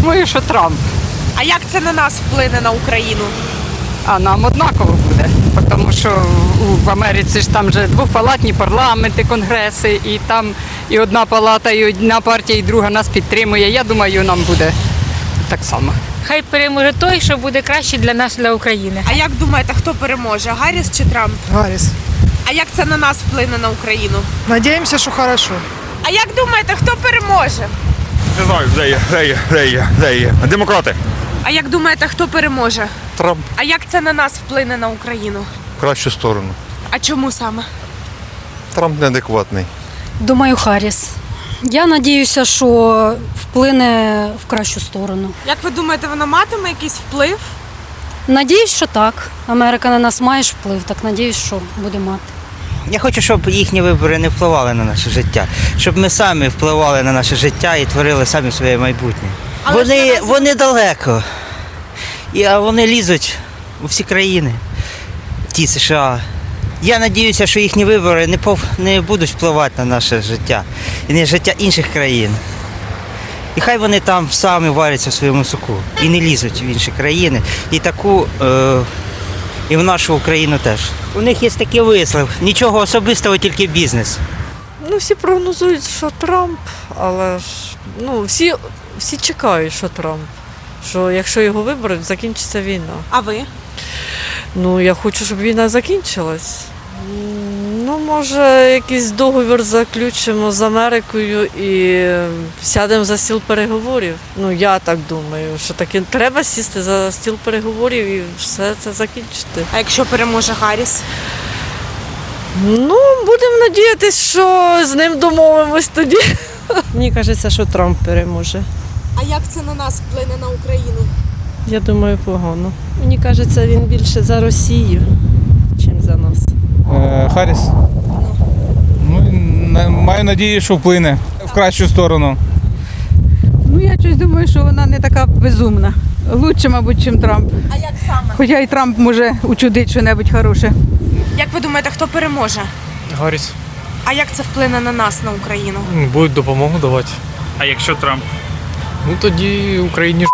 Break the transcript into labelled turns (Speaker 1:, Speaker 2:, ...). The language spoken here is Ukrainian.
Speaker 1: думаю, що Трамп.
Speaker 2: А як це на нас вплине на Україну?
Speaker 1: А нам однаково буде. Тому що в- Америці ж там же двопалатні парламенти, конгреси, і там і одна палата, і одна партія, і друга нас підтримує. Я думаю, нам буде так само.
Speaker 3: Хай переможе той, що буде краще для нас, для України.
Speaker 2: А як думаєте, хто переможе? Гарріс чи Трамп?
Speaker 4: Гаррис.
Speaker 2: А як це на нас вплине на Україну?
Speaker 4: Надеемся, что хорошо.
Speaker 2: А як думаєте, хто переможе?
Speaker 5: Не знаю, де є, де є, де є, де є. Демократи.
Speaker 2: А як думаєте, хто переможе?
Speaker 5: Трамп
Speaker 2: А як це на нас вплине на Україну?
Speaker 5: в кращу сторону.
Speaker 2: А чому саме?
Speaker 5: Трамп неадекватний.
Speaker 6: Думаю, Харріс. Я надіюся, що вплине в кращу сторону.
Speaker 2: Як ви думаєте, вона матиме якийсь вплив?
Speaker 6: Надіюсь, що так. Америка на нас має ж вплив, так надіюсь, що буде мати.
Speaker 7: Я хочу, щоб їхні вибори не впливали на наше життя, щоб ми самі впливали на наше життя і творили самі своє майбутнє.
Speaker 2: Але
Speaker 7: вони,
Speaker 2: наразі-
Speaker 7: вони далеко. І, а вони лізуть у всі країни, ті США. Я надіюся, що їхні вибори не, пов... не будуть впливати на наше життя і на життя інших країн. І хай вони там самі варяться в своєму соку і не лізуть в інші країни. І таку, е... і в нашу Україну теж. У них є такий вислів, нічого особистого, тільки бізнес.
Speaker 8: Ну, всі прогнозують, що Трамп, але ж ну, всі, всі чекають, що Трамп. Що якщо його виберуть, закінчиться війна.
Speaker 2: А ви?
Speaker 8: Ну, я хочу, щоб війна закінчилась. Може, якийсь договір заключимо з Америкою і е, сядемо за стіл переговорів. Ну, я так думаю, що таки треба сісти за стіл переговорів і все це закінчити.
Speaker 2: А якщо переможе Гарріс?
Speaker 8: Ну, будемо надіятися, що з ним домовимось тоді.
Speaker 9: Мені кажеться, що Трамп переможе.
Speaker 2: А як це на нас вплине на Україну?
Speaker 9: Я думаю, погано. Мені кажеться, він більше за Росію, ніж за нас.
Speaker 10: Е, Харріс. Ну, на- маю надію, що вплине в кращу сторону.
Speaker 1: Ну я щось думаю, що вона не така безумна. Лучше, мабуть, ніж Трамп.
Speaker 2: А як саме?
Speaker 1: Хоча і Трамп може учудити щось хороше.
Speaker 2: Як ви думаєте, хто переможе?
Speaker 11: Гарріс.
Speaker 2: А як це вплине на нас, на Україну?
Speaker 11: Будуть допомогу давати.
Speaker 10: А якщо Трамп?
Speaker 11: Ну тоді Україні ж